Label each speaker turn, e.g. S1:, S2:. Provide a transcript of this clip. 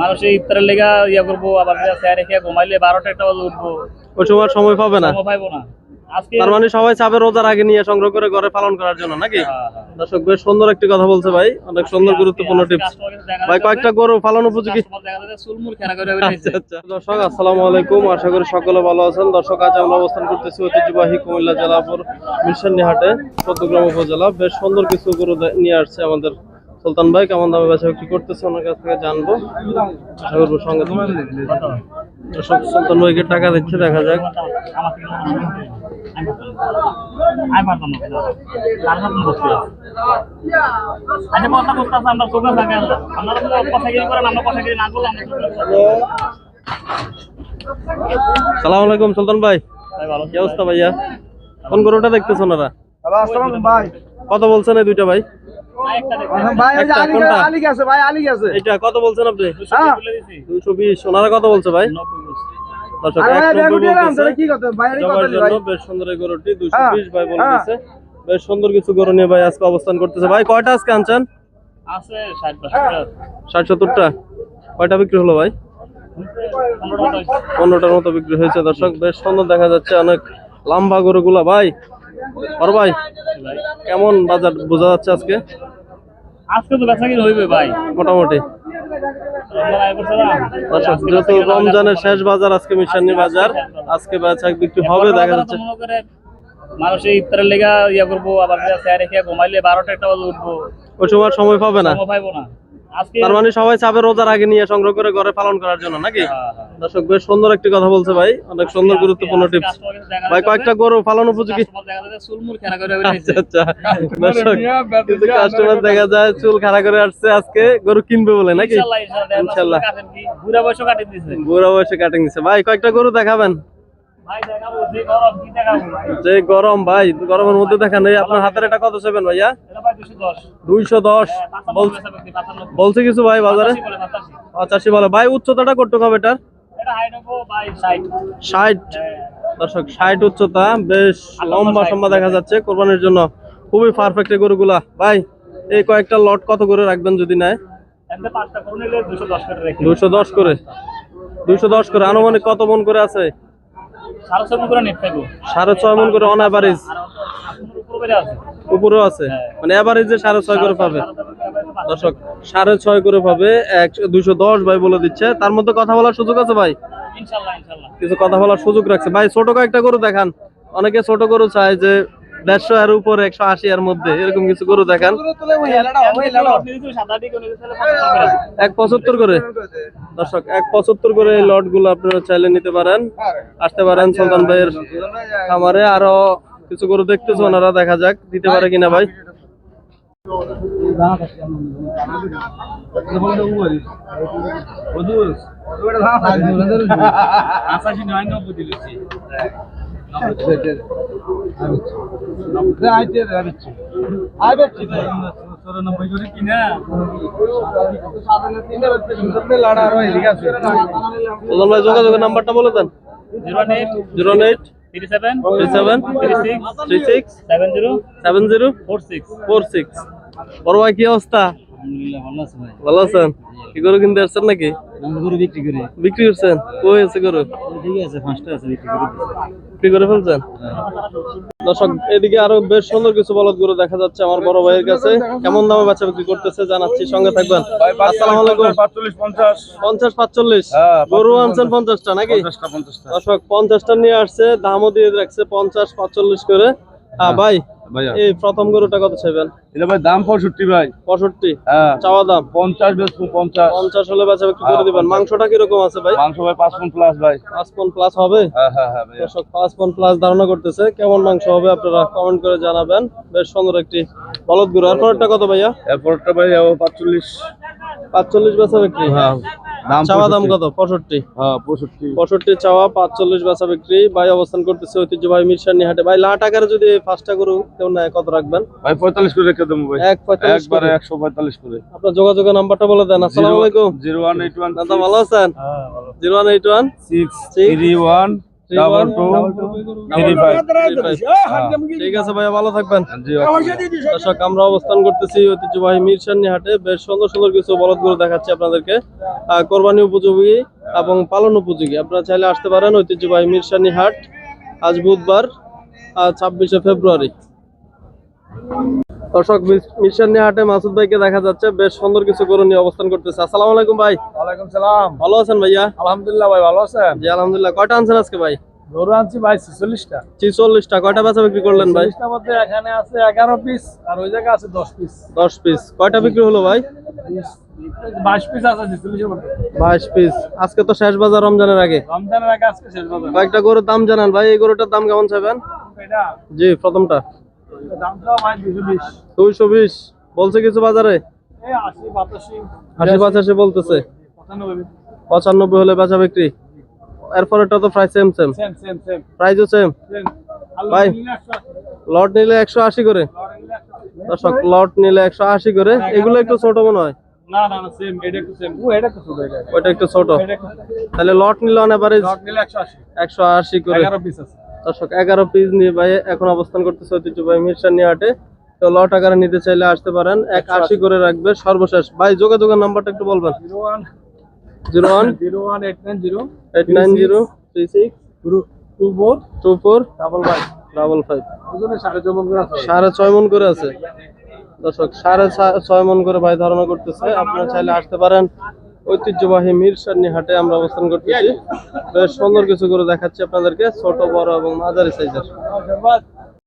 S1: মানুষ ইফতারের লেগা ইয়া করব আবার রেখে ঘুমাইলে বারোটা একটা বাজে উঠবো।
S2: ওই সময় সময় পাবে না?
S1: সময় না।
S2: তার মানে সবাই চাবে রোজার আগে নিয়ে সংগ্রহ করে ঘরে পালন করার জন্য নাকি?
S1: হ্যাঁ, হ্যাঁ।
S2: দর্শক বেশ সুন্দর একটি কথা বলছে ভাই। অনেক সুন্দর গুরুত্বপূর্ণ টিপস
S1: customer কাছে দেখা
S2: ভাই কয়েকটা গরু পালন উপযোগী আচ্ছা আচ্ছা। দর্শক আসসালামু আলাইকুম। আশা করি সকলে ভালো আছেন। দর্শক আজ আমরা অবস্থান করতেছি ঐতিহ্যবাহী কুমিল্লা জেলাপুর মিশননি হাটে চট্টগ্রাম উপজেলা। বেশ সুন্দর কিছু গরু নিয়ে আসছে আমাদের সুলতান ভাই কেমন দামে বেচা বিক্রি করতেছে? ওনার কাছ থেকে জানব। আশা করব সঙ্গে। সুলতান ভাইকে টাকা দিচ্ছে দেখা যাক। সালাম আলাইকুম সুলতান ভাই। কি অবস্থা ভাইয়া? কোন গরুটা দেখতেছ ওনারা?
S3: ভাই।
S2: কত বলছেন এই দুইটা ভাই?
S3: ভাই ওই যে
S2: একটা,
S3: গেছে, ভাই আলী গেছে
S2: এইটা কত বলছেন আপনি?
S3: হ্যাঁ।
S1: বলে
S2: দুইশো বিশ। ওনারা কত বলছে ভাই?
S1: নব্বই
S2: দর্শক
S3: আরে
S2: এক
S3: ভাই
S2: নব্বই
S3: বেগুটি এলাম
S2: বলতেছে।
S3: তাহলে কি করতে ভাই এর
S2: জবার
S3: কথা
S2: জন্য
S3: ভাই।
S2: বেশ সুন্দর এই গরুটি দুশো
S3: হ্যাঁ,
S2: ভাই বলে
S3: হ্যাঁ।
S2: বেশ সুন্দর কিছু গরু নিয়ে ভাই আজকে অবস্থান করতেছে। ভাই কয়টা আজকে আনছেন?
S1: আছে ষাট বছর
S2: ষাট সত্তরটা? কয়টা বিক্রি হলো ভাই? পনেরোটার মতো বিক্রি হয়েছে দর্শক। বেশ সুন্দর দেখা যাচ্ছে অনেক লম্বা গরুগুলা ভাই। আর ভাই
S1: ভাই।
S2: কেমন বাজার বোঝা যাচ্ছে আজকে?
S1: আজকে তো বেচা কিনে হইবে ভাই।
S2: মোটামুটি। যেহেতু রমজানের শেষ বাজার আজকে মিশানি বাজার আজকে বেচা বিক্রি হবে দেখা যাচ্ছে।
S1: মানুষের ইফতারের লেগা ইয়া করব আবার চেয়ারে খেয়ে ঘুমাইলে বারোটা একটা বাজে উঠবো।
S2: ওই সময় সময় পাবে না?
S1: সময় পাবো না।
S2: তার মানে সবাই চাবে রোজার আগে নিয়ে সংগ্রহ করে ঘরে পালন করার জন্য নাকি?
S1: হ্যাঁ, হ্যাঁ।
S2: দর্শক বেশ সুন্দর একটি কথা বলছে ভাই। অনেক সুন্দর গুরুত্বপূর্ণ টিপস
S1: দেখা
S2: ভাই কয়েকটা গরু পালন উপযোগী
S1: customer দেখা
S2: আচ্ছা আচ্ছা। কাস্টমার দেখা যায় চুল খাড়া করে আসছে আজকে গরু কিনবে বলে নাকি?
S1: ইনশাল্লাহ বুড়া
S2: বয়সে কাটিং দিচ্ছে ভাই কয়েকটা গরু দেখাবেন।
S1: যে গরম ভাই?
S2: গরমের মধ্যে দেখান এই আপনার হাতের এটা কত সেবেন ভাইয়া? দুইশো দশ। বলছে বলছে কিছু ভাই বাজারে? পঁচাশি বলে। ভাই উচ্চতাটা কটুক হবে এটার? ষাট। দর্শক ষাট উচ্চতা বেশ লম্বা সম্বা দেখা যাচ্ছে। কোরবানির জন্য খুবই পারফেক্ট এই গরুগুলা। ভাই এই কয়েকটা লট কত করে রাখবেন যদি নেয়?
S1: রেখে
S2: দুশো দশ করে। দুশো দশ করে। আনুমানিক কত মন করে আছে?
S1: সাড়ে ছয় করে
S2: মন অন অ্যাভারেজ উপরেও আছে? মানে অ্যাভারেজে সাড়ে ছয় করে পাবে। দর্শক সাড়ে ছয় করে পাবে দুশো দশ ভাই বলে দিচ্ছে। তার মধ্যে কথা বলার সুযোগ আছে ভাই? কিছু কথা বলার সুযোগ রাখছে। ভাই ছোট কয়েকটা গরু দেখান। অনেকে ছোট গরু চায় যে দেড়শো আর উপরে একশো আশি এর মধ্যে এরকম কিছু গরু দেখান। এক পঁচাত্তর করে। দর্শক এক পঁচাত্তর করে এই লটগুলো আপনারা চাইলে নিতে পারেন। আসতে পারেন সুলতান ভাইয়ের খামারে। আরও কিছু গরু দেখতেছো ওনারা দেখা যাক দিতে পারে কিনা ভাই।
S1: আশাশি নয় নব্বই দিলেছি
S2: যোগাযোগের নাম্বারটা বলে দেন।
S1: Zero eight
S2: zero eight
S1: three seven
S2: three seven
S1: three six
S2: three six
S1: seven zero
S2: seven zero
S1: four six.
S2: Four six. বড় ভাই কি অবস্থা?
S1: ভালো আছে ভাই।
S2: ভালো আছেন? কি গরু কিনতে আসছেন নাকি?
S1: গরু বিক্রি করি।
S2: বিক্রি করছেন? কই আছে গরু?
S1: ঠিক আছে পাঁচটা আছে বিক্রি করে
S2: বিক্রি করে ফেলছেন? দর্শক এদিকে আরও বেশ সুন্দর কিছু বলদ গরু দেখা যাচ্ছে আমার বড় ভাইয়ের কাছে। কেমন দামে বাচ্চা বিক্রি করতেছে জানাচ্ছি সঙ্গে থাকবেন। আসসালামু আলাইকুম।
S3: পাঁচচল্লিশ পঞ্চাশ।
S2: পাঁচচল্লিশ?
S3: হ্যাঁ,
S2: গরু আনছেন পঞ্চাশটা নাকি? দর্শক পঞ্চাশটা নিয়ে আসছে দামও দিয়ে রাখছে পঞ্চাশ পাঁচচল্লিশ করে। হ্যাঁ। ভাই এই প্রথম গরুটা কত চাইবেন?
S3: এটা ভাই দাম পঁয়ষট্টি ভাই।
S2: পঁয়ষট্টি?
S3: হ্যাঁ।
S2: চাওয়া দাম?
S3: পঞ্চাশ বেসবো পঞ্চাশ।
S2: পঞ্চাশ হলে বাচ্চা বিক্রি করে দিবেন। মাংসটা কীরকম আছে ভাই?
S3: মাংস ভাই পাঁচ পন প্লাস ভাই।
S2: পাঁচ পন প্লাস হবে?
S3: হ্যাঁ হ্যাঁ হ্যাঁ
S2: পাঁচ পন প্লাস ধারণা করতেছে। কেমন মাংস হবে আপনারা কমেন্ট করে জানাবেন। বেশ সুন্দর একটি বলদ গরু। আর পরেরটা কত ভাইয়া?
S3: এরপরটা ভাই পাঁচচল্লিশ।
S2: পাঁচচল্লিশ বেচা বিক্রি?
S3: হ্যাঁ
S2: চাওয়া দাম কত? পঁয়ষট্টি।
S3: হ্যাঁ পঁয়ষট্টি।
S2: পঁয়ষট্টি চাওয়া পাঁচচল্লিশ বেচা বিক্রি। ভাই অবস্থান করতেছে ঐতিহ্যবাহী মিরসানি হাটে ভাই লাখ টাকার যদি পাঁচটা গরু কেউ নেয় কত রাখবেন?
S3: ভাই পঁয়তাল্লিশ করে রেখে দেবো ভাই। একবারে একশো পঁয়তাল্লিশ করে।
S2: আপনার যোগাযোগের নাম্বারটা বলে দেন। আসসালামু আলাইকুম।
S3: জিরো ওয়ান এইট ওয়ান
S2: দাদা ভালো আছেন? Zero one eight one
S3: six three one double two three five.
S2: ঠিক আছে ভাইয়া ভালো থাকবেন।
S3: জি
S2: দর্শক আমরা অবস্থান করতেছি ঐতিহ্যবাহী মিরসানি হাটে বেশ সুন্দর সুন্দর কিছু বলদ গরু দেখাচ্ছি আপনাদেরকে। আহ, কোরবানি উপযোগী এবং পালন উপযোগী। আপনারা চাইলে আসতে পারেন ঐতিহ্যবাহী মিরসানি হাট আজ বুধবার ছাব্বিশে ফেব্রুয়ারি। দর্শক মিরসানি হাটে মাসুদ ভাইকে দেখা যাচ্ছে। বেশ সুন্দর কিছু গরু নিয়ে অবস্থান করতেছে। আসসালামু আলাইকুম ভাই।
S4: ওয়ালাইকুম সালাম।
S2: ভালো আছেন ভাইয়া?
S4: আলহামদুলিল্লাহ ভাই ভালো আছেন?
S2: জি আলহামদুলিল্লাহ। কয়টা আনছেন আজকে ভাই?
S4: গরু আনছি ভাই ছিচল্লিশটা।
S2: ছিচল্লিশটা। কয়টা বেচা বিক্রি করলেন ভাই?
S4: মধ্যে এখানে আছে এগারো পিস আর ওই জায়গায় আছে দশ পিস।
S2: দশ পিস। কয়টা বিক্রি হলো ভাই?
S4: বাইশ পিস আছে ছিচল্লিশের মধ্যে।
S2: বাইশ পিস। আজকে তো শেষ বাজার রমজানের আগে।
S4: রমজানের আগে আজকে শেষ বাজার।
S2: কয়েকটা গরুর দাম জানান ভাই। এই গরুটার দাম কেমন চাইবেন? জি প্রথমটা। দুইশো বিশ। বলছে কিছু বাজারে?
S4: আশি
S2: পঁচাশি বলতেছে।
S4: পঁচানব্বই।
S2: হলে বেচা বিক্রি। এরপরেরটা তো প্রায় same same
S4: same same same
S2: প্রাইসও সেম
S4: সেম
S2: ভাই। লট নিলে একশো আশি করে। দর্শক লট নিলে একশো আশি করে। এগুলো একটু ছোট মনে হয়। ওইটা একটু ছোট। তাহলে লট নিলে
S4: একশো আশি।
S2: করে। দর্শক এগারো পিস নিয়ে ভাই এখন অবস্থান করতেছে ঐতিহ্যবাহী মিরসানি হাটে তো লট আকারে নিতে চাইলে আসতে পারেন। এক আশি। করে রাখবে সর্বশেষ। ভাই যোগাযোগের নাম্বারটা একটু বলবেন।
S4: Zero one.
S2: Zero one.
S4: Eight nine zero.
S2: Eight nine zero. Three six.
S4: Two four.
S2: Two four.
S4: Double five.
S2: Double five.
S4: সাড়ে
S2: ছয় মন করে আছে। দর্শক সাড়ে ছয় মন করে ভাই ধারণা করতেছে। আপনারা চাইলে আসতে পারেন। ঐতিহ্যবাহী মিরসারনি হাটে আমরা অবস্থান করতেছি। বেশ সুন্দর কিছু করে দেখাচ্ছি আপনাদেরকে, ছোট, বড় এবং মাঝারি সাইজের